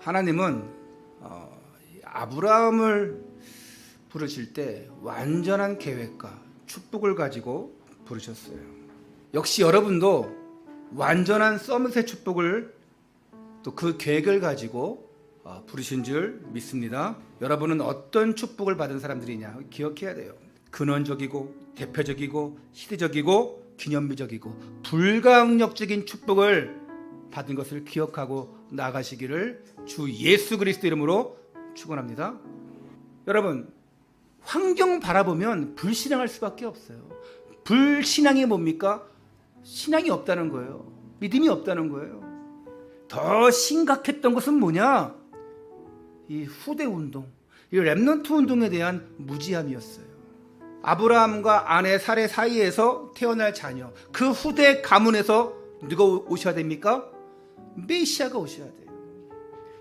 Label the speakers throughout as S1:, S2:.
S1: 하나님은 어, 아브라함을 부르실 때 완전한 계획과 축복을 가지고 부르셨어요. 역시 여러분도 완전한 서밋의 축복을 또 그 계획을 가지고 어, 부르신 줄 믿습니다. 여러분은 어떤 축복을 받은 사람들이냐 기억해야 돼요. 근원적이고 대표적이고 시대적이고 기념비적이고 불강력적인 축복을 받은 것을 기억하고 나가시기를 주 예수 그리스도 이름으로 축원합니다. 여러분 환경 바라보면 불신앙할 수밖에 없어요. 불신앙이 뭡니까? 신앙이 없다는 거예요. 믿음이 없다는 거예요. 더 심각했던 것은 뭐냐? 이 후대 운동, 이 렘넌트 운동에 대한 무지함이었어요. 아브라함과 아내 사례 사이에서 태어날 자녀, 그 후대 가문에서 누가 오- 오셔야 됩니까? 메시아가 오셔야 돼요.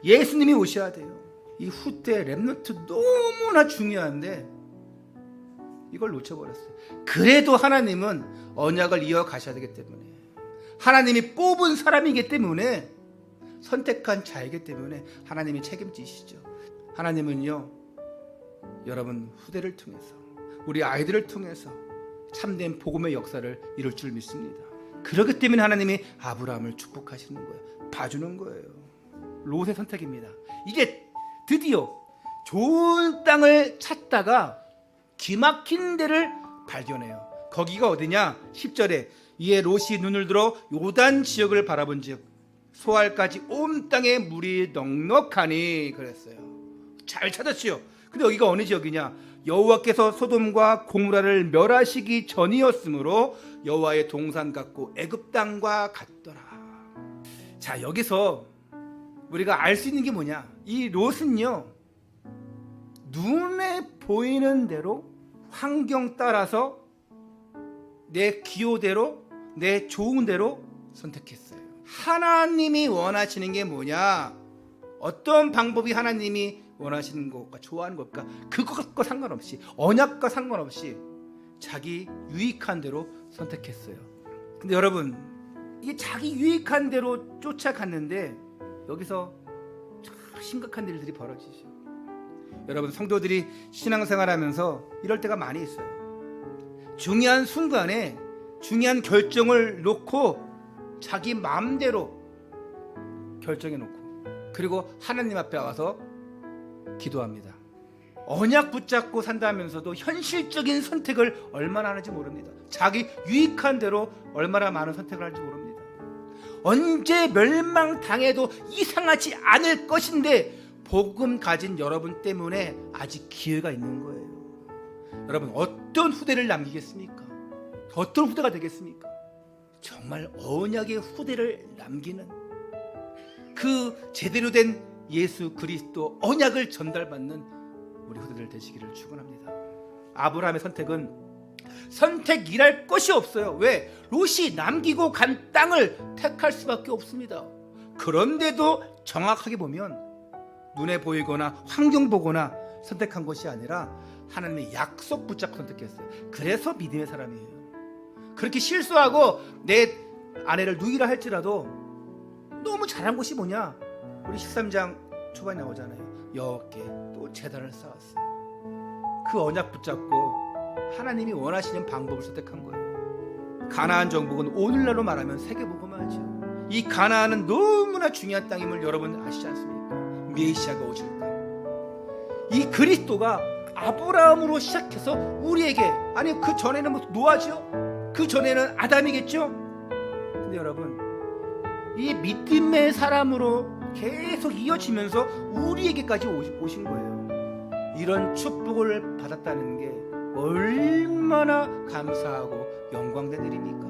S1: 예수님이 오셔야 돼요. 이 후대 렘넌트 너무나 중요한데 이걸 놓쳐버렸어요. 그래도 하나님은 언약을 이어가셔야 되기 때문에 하나님이 뽑은 사람이기 때문에 선택한 자이기 때문에 하나님이 책임지시죠. 하나님은요, 여러분 후대를 통해서 우리 아이들을 통해서 참된 복음의 역사를 이룰 줄 믿습니다. 그렇기 때문에 하나님이 아브라함을 축복하시는 거예요. 봐주는 거예요. 롯의 선택입니다. 이게 드디어 좋은 땅을 찾다가 기막힌 데를 발견해요. 거기가 어디냐? 10절에 이에 롯이 눈을 들어 요단 지역을 바라본즉 소알까지 온 땅에 물이 넉넉하니 그랬어요. 잘 찾았지요. 근데 여기가 어느 지역이냐? 여호와께서 소돔과 고무라를 멸하시기 전이었으므로 여호와의 동산 같고 애굽 땅과 같더라. 자 여기서 우리가 알 수 있는 게 뭐냐? 이 롯은요 눈에 보이는 대로 환경 따라서 내 기호대로 내 좋은 대로 선택했어요. 하나님이 원하시는 게 뭐냐? 어떤 방법이 하나님이 원하시는 것과 좋아하는 것과 그것과 상관없이 언약과 상관없이 자기 유익한 대로 선택했어요. 근데 여러분 이게 자기 유익한 대로 쫓아갔는데 여기서 참 심각한 일들이 벌어지죠. 여러분 성도들이 신앙생활하면서 이럴 때가 많이 있어요. 중요한 순간에 중요한 결정을 놓고 자기 마음대로 결정해 놓고 그리고 하나님 앞에 와서 기도합니다. 언약 붙잡고 산다면서도 현실적인 선택을 얼마나 하는지 모릅니다. 자기 유익한 대로 얼마나 많은 선택을 할지 모릅니다. 언제 멸망당해도 이상하지 않을 것인데 복음 가진 여러분 때문에 아직 기회가 있는 거예요. 여러분 어떤 후대를 남기겠습니까? 어떤 후대가 되겠습니까? 정말 언약의 후대를 남기는 그 제대로 된 예수 그리스도 언약을 전달받는 우리 후대들 되시기를 축원합니다. 아브라함의 선택은 선택이랄 것이 없어요. 왜? 롯이 남기고 간 땅을 택할 수밖에 없습니다. 그런데도 정확하게 보면 눈에 보이거나 환경 보거나 선택한 것이 아니라 하나님의 약속 붙잡고 선택했어요. 그래서 믿음의 사람이에요. 그렇게 실수하고 내 아내를 누이라 할지라도 너무 잘한 것이 뭐냐? 우리 13장 초반에 나오잖아요. 여호와께 또 재단을 쌓았어요. 그 언약 붙잡고 하나님이 원하시는 방법을 선택한 거예요. 가나안 정복은 오늘날로 말하면 세계복음화죠. 이 가나안은 너무나 중요한 땅임을 여러분 아시지 않습니까? 메시아가 오실 땅. 이 그리스도가 아브라함으로 시작해서 우리에게 아니 그 전에는 뭐 노아죠? 그 전에는 아담이겠죠? 근데 여러분 이 믿음의 사람으로 계속 이어지면서 우리에게까지 오신 거예요. 이런 축복을 받았다는 게 얼마나 감사하고 영광된 일입니까?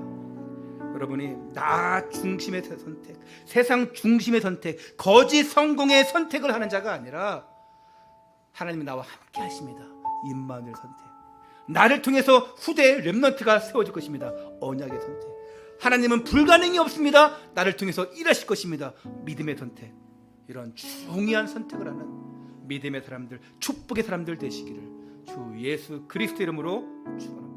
S1: 여러분이 나 중심의 선택, 세상 중심의 선택, 거짓 성공의 선택을 하는 자가 아니라 하나님이 나와 함께 하십니다. 임마누엘 선택. 나를 통해서 후대의 렘넌트가 세워질 것입니다. 언약의 선택. 하나님은 불가능이 없습니다. 나를 통해서 일하실 것입니다. 믿음의 선택. 이런 중요한 선택을 하는 믿음의 사람들, 축복의 사람들 되시기를 주 예수 그리스도 이름으로 축원합니다.